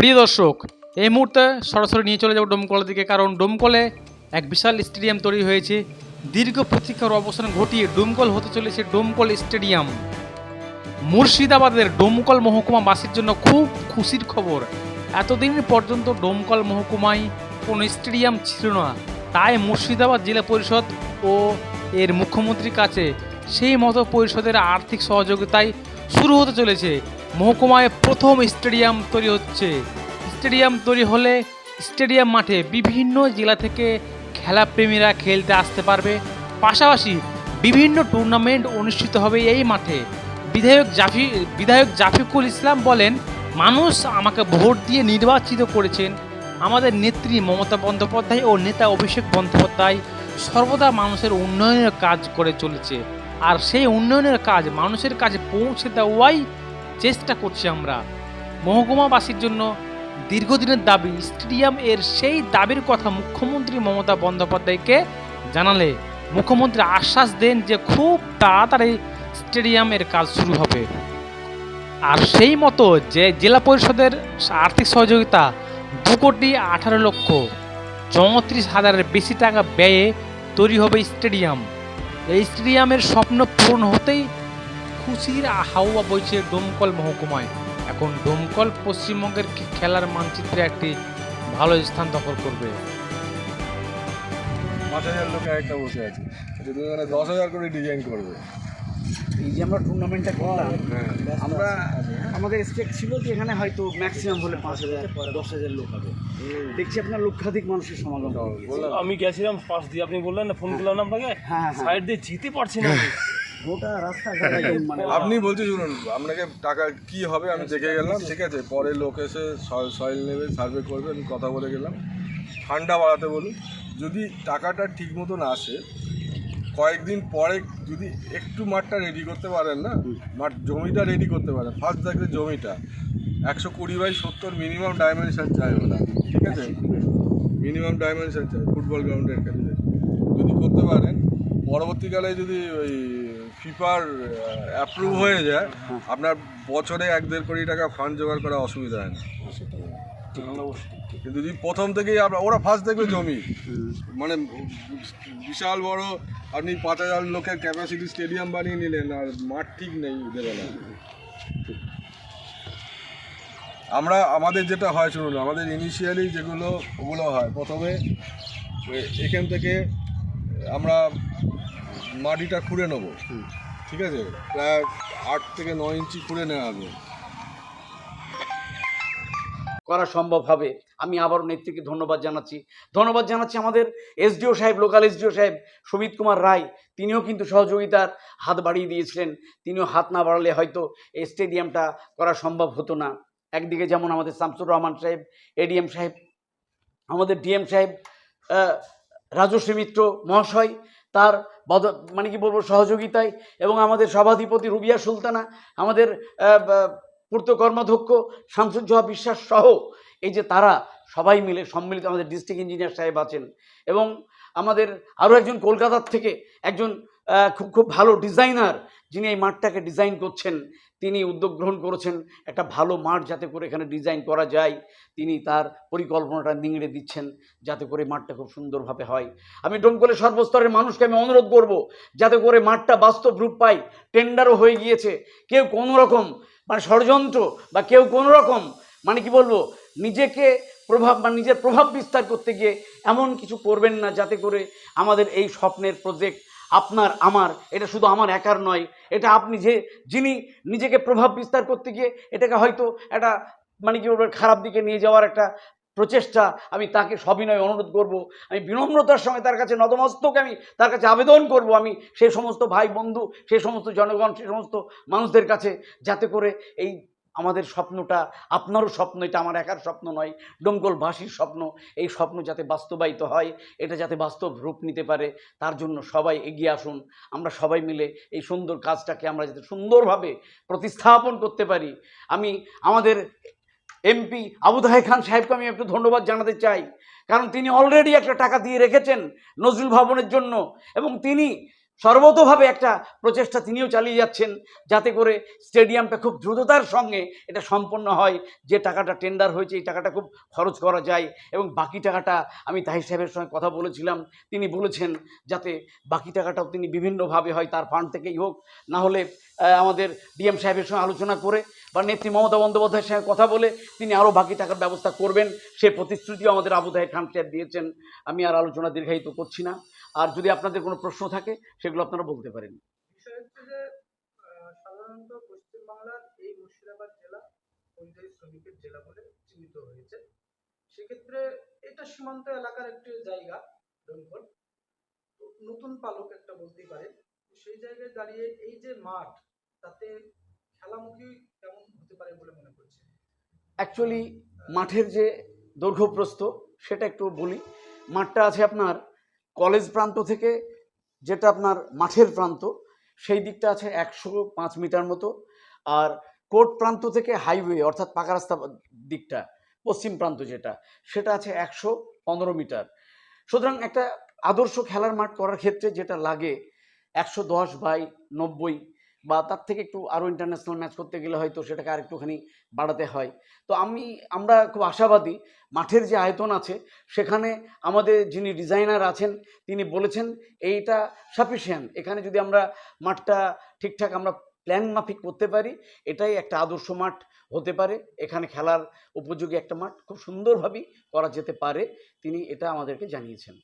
প্রিয় দর্শক, এই মুহূর্তে সরাসরি নিয়ে চলে যাব ডোমকলের দিকে, কারণ ডোমকলে এক বিশাল স্টেডিয়াম তৈরি হয়েছে। দীর্ঘ প্রতীক্ষার অবসান ঘটিয়ে ডোমকল হতে চলেছে ডোমকল স্টেডিয়াম। মুর্শিদাবাদের ডোমকল মহকুমাবাসীর জন্য খুব খুশির খবর, এতদিন পর্যন্ত ডোমকল মহকুমায় কোনো স্টেডিয়াম ছিল না। তাই মুর্শিদাবাদ জেলা পরিষদ ও এর মুখ্যমন্ত্রীর কাছে সেই মতো পরিষদের আর্থিক সহযোগিতায় শুরু হতে চলেছে। মহকুমায় প্রথম স্টেডিয়াম তৈরি হচ্ছে। স্টেডিয়াম তৈরি হলে স্টেডিয়াম মাঠে বিভিন্ন জেলা থেকে খেলাপ্রেমীরা খেলতে আসতে পারবে। পাশাপাশি বিভিন্ন টুর্নামেন্ট অনুষ্ঠিত হবে এই মাঠে। বিধায়ক জাফি, বিধায়ক জাফিকুল ইসলাম বলেন, মানুষ আমাকে ভোট দিয়ে নির্বাচিত করেছেন। আমাদের নেত্রী মমতা বন্দ্যোপাধ্যায় ও নেতা অভিষেক বন্দ্যোপাধ্যায় সর্বদা মানুষের উন্নয়নের কাজ করে চলেছে। আর সেই উন্নয়নের কাজ মানুষের কাছে পৌঁছে দেওয়াই চেষ্টা করছি আমরা। মহকুমাবাসীর জন্য দীর্ঘদিনের দাবি, স্টেডিয়াম এর সেই দাবির কথা মুখ্যমন্ত্রী মমতা বন্দ্যোপাধ্যায়কে জানালে মুখ্যমন্ত্রী আশ্বাস দেন যে খুব তাড়াতাড়ি স্টেডিয়ামের কাজ শুরু হবে। আর সেই মতো যে জেলা পরিষদের আর্থিক সহযোগিতা দু কোটি আঠারো লক্ষ চৌত্রিশ হাজারের বেশি টাকা ব্যয়ে তৈরি হবে স্টেডিয়াম। এই স্টেডিয়ামের স্বপ্ন পূরণ হতেই খুশির হাওয়া বইছে ডোমকল মহকুমায়। এখন ডোমকল পশ্চিমবঙ্গের খেলার মানচিত্রে একটি ভালো স্থান দখল করবে। পাঁচ হাজার লোক একটা বসে আছে। তুমি মানে দশ হাজার করে ডিজাইন করবে। এই যে আমরা টুর্নামেন্টটা করলাম হ্যাঁ। আমরা আমাদের এক্সপেক্ট ছিল যে এখানে হয়তো ম্যাক্সিমাম হলে পাঁচ হাজার দশ হাজার লোক হবে। দেখছি আপনার লক্ষাধিক মানুষের সমাগম। হয়ে আমি গেছিলাম পাশ দিয়ে আপনি বললেন না ফোন করলাম আপনাকে? হ্যাঁ হ্যাঁ। সাইড দিয়ে যেতে পারছি না। গোটা রাস্তাঘাট একদম মানে আপনি বলছি শুনুন আপনাকে টাকা কি হবে আমি দেখে গেলাম ঠিক আছে পরে লোক এসে সয়েল নেবে সার্ভে করবে আমি কথা বলে গেলাম। ঠান্ডা বাড়াতে বলুন যদি টাকাটা ঠিক মতন আসে কয়েকদিন পরে যদি একটু মাঠটা রেডি করতে পারেন না মাঠ জমিটা রেডি করতে পারেন ফার্স্ট দেখলে জমিটা একশো কুড়ি বাই সত্তর মিনিমাম ডাইমেনশন চাই ওরা ঠিক আছে? মিনিমাম ডাইমেনশন চাই ফুটবল গ্রাউন্ডের ক্ষেত্রে যদি করতে পারেন পরবর্তীকালে যদি ওই ফিফার অ্যাপ্রুভ হয়ে। যায় আপনার বছরে এক দেড় কোটি টাকা ফান্ড জোগাড় করা অসুবিধা হয় না। কিন্তু যদি প্রথম থেকেই আপনার ওরা ফার্স্ট দেখবে জমি। মানে বিশাল বড় আপনি পাঁচ হাজার লোকের ক্যাপাসিটি স্টেডিয়াম বানিয়ে নিলেন আর মাঠ ঠিক নেই দেবেলা আমরা আমাদের যেটা হয় শুনুন আমাদের ইনিশিয়ালি যেগুলো ওগুলো হয়। প্রথমে এখান থেকে আমরা মাটিটা খুঁড়ে নেব। ঠিক আছে? প্রায় আট থেকে নয় ইঞ্চি খুঁড়ে নেওয়া হবে। করা সম্ভব হবে। আমি আবারও নেত্রীকে ধন্যবাদ জানাচ্ছি। ধন্যবাদ জানাচ্ছি আমাদের এসডিও সাহেব, লোকাল এসডিও সাহেব সুমিত কুমার রায়। তিনিও কিন্তু সহযোগিতার হাত বাড়িয়ে দিয়েছিলেন। তিনিও হাত না বাড়ালে হয়তো এই স্টেডিয়ামটা করা সম্ভব হতো না। একদিকে যেমন আমাদের শামসুর রহমান সাহেব, এডিএম সাহেব, আমাদের ডিএম সাহেব রাজশ্রী মিত্র মহাশয়, তার বদ মানে কি বলব, সহযোগিতায় এবং আমাদের সভাধিপতি রুবিয়া সুলতানা, আমাদের পূর্ত কর্মাধ্যক্ষ শামসুজ্জোহা বিশ্বাস সহ এই যে তারা সবাই মিলে সম্মিলিত আমাদের ডিস্ট্রিক্ট ইঞ্জিনিয়ার সাহেব আছেন এবং আমাদের আরও একজন কলকাতার থেকে একজন খুব খুব ভালো ডিজাইনার যিনি এই মাঠটাকে ডিজাইন করছেন তিনি উদ্যোগ গ্রহণ করেছেন, একটা ভালো মাঠ যাতে করে এখানে ডিজাইন করা যায়। তিনি তার পরিকল্পনাটা নিংড়ে দিচ্ছেন যাতে করে মাঠটা খুব সুন্দরভাবে হয়। আমি ডোমকলের সর্বস্তরের মানুষকে আমি অনুরোধ করব, যাতে করে মাঠটা বাস্তব রূপ পায়, টেন্ডারও হয়ে গিয়েছে। কেউ কোনো রকম মানে ষড়যন্ত্র বা কেউ কোনো রকম মানে কি বলব, নিজেকে প্রভাব বা নিজের প্রভাব বিস্তার করতে গিয়ে এমন কিছু করবেন না, যাতে করে আমাদের এই স্বপ্নের প্রজেক্ট আপনার, আমার, এটা শুধু আমার একার নয়। এটা আপনি যে, যিনি নিজেকে প্রভাব বিস্তার করতে গিয়ে এটাকে হয়তো একটা মানে কি বলব, খারাপ দিকে নিয়ে যাওয়ার একটা প্রচেষ্টা, আমি তাকে সবিনয় অনুরোধ করব। আমি বিনম্রতার সঙ্গে তার কাছে নতমস্তক আমি তার কাছে আবেদন করব। আমি সেই সমস্ত ভাই বন্ধু সেই সমস্ত জনগণ সেই সমস্ত মানুষদের কাছে যাতে করে এই আমাদের স্বপ্নটা, আপনারও স্বপ্ন, এটা আমার একার স্বপ্ন নয়, ডোমকলবাসীর স্বপ্ন, এই স্বপ্ন যাতে বাস্তবায়িত হয়, এটা যাতে বাস্তব রূপ নিতে পারে, তার জন্য সবাই এগিয়ে আসুন, আমরা সবাই মিলে এই সুন্দর কাজটাকে আমরা যাতে সুন্দরভাবে প্রতিস্থাপন করতে পারি। আমি আমাদের এমপি আবুদাহে খান সাহেবকে আমি একটু ধন্যবাদ জানাতে চাই, কারণ তিনি অলরেডি একটা টাকা দিয়ে রেখেছেন নজরুল ভবনের জন্য, এবং তিনি সর্বতোভাবে একটা প্রচেষ্টা তিনিও চালিয়ে যাচ্ছেন যাতে করে স্টেডিয়ামটা খুব দ্রুততার সঙ্গে এটা সম্পন্ন হয়, যে টাকাটা টেন্ডার হয়েছে এই টাকাটা খুব খরচ করা যায় এবং বাকি টাকাটা আমি তাহির সাহেবের সঙ্গে কথা বলেছিলাম, তিনি বলেছেন যাতে বাকি টাকাটাও তিনি বিভিন্নভাবে হয় তার ফান্ড থেকেই হোক, না হলে আমাদের ডিএম সাহেবের সঙ্গে আলোচনা করে বা নেত্রী মমতা বন্দ্যোপাধ্যায়ের সঙ্গে কথা বলে তিনি আরও বাকি টাকার ব্যবস্থা করবেন, সে প্রতিশ্রুতিও আমাদের আবু তাহের খান সাহেব দিয়েছেন, আমি আর আলোচনা দীর্ঘায়িত করছি না। আর যদি আপনাদের কোনো প্রশ্ন থাকে সেগুলো আপনারা বলতে পারেন। বিষয় হচ্ছে যে সাধারণত পশ্চিমবাংলার এই মুর্শিদাবাদ জেলা পরিযায়ী শ্রমিকের জেলা বলে চিহ্নিত হয়েছে। সেক্ষেত্রে এটা সীমান্ত এলাকার একটি জায়গা তো নতুন পালক একটা বলতেই পারে সেই জায়গায় দাঁড়িয়ে এই যে মাঠ তাতে খেলামুখী কেমন হতে পারে বলে মনে করছে অ্যাকচুয়ালি মাঠের যে দৈর্ঘ্যপ্রস্থ সেটা একটু বলি। মাঠটা আছে আপনার কলেজ প্রান্ত থেকে, যেটা আপনার মাঠের প্রান্ত, সেই দিকটা আছে একশো পাঁচ মিটার মতো। আর কোর্ট প্রান্ত থেকে হাইওয়ে, অর্থাৎ পাকা রাস্তা দিকটা, পশ্চিম প্রান্ত যেটা, সেটা আছে একশো পনেরো মিটার। সুতরাং একটা আদর্শ খেলার মাঠ করার ক্ষেত্রে যেটা লাগে, একশো দশ বাই নব্বই বা তার থেকে একটু আরও ইন্টারন্যাশনাল ম্যাচ করতে গেলে হয়তো সেটাকে আর একটুখানি বাড়াতে হয়। তো আমি, আমরা খুব আশাবাদী, মাঠের যে আয়তন আছে, সেখানে আমাদের যিনি ডিজাইনার আছেন, তিনি বলেছেন এইটা সাফিসিয়েন্ট এখানে যদি আমরা মাঠটা ঠিকঠাক আমরা প্ল্যান মাফিক করতে পারি, এটাই একটা আদর্শ মাঠ হতে পারে। এখানে খেলার উপযোগী একটা মাঠ খুব সুন্দরভাবেই করা যেতে পারে। তিনি এটা আমাদেরকে জানিয়েছেন।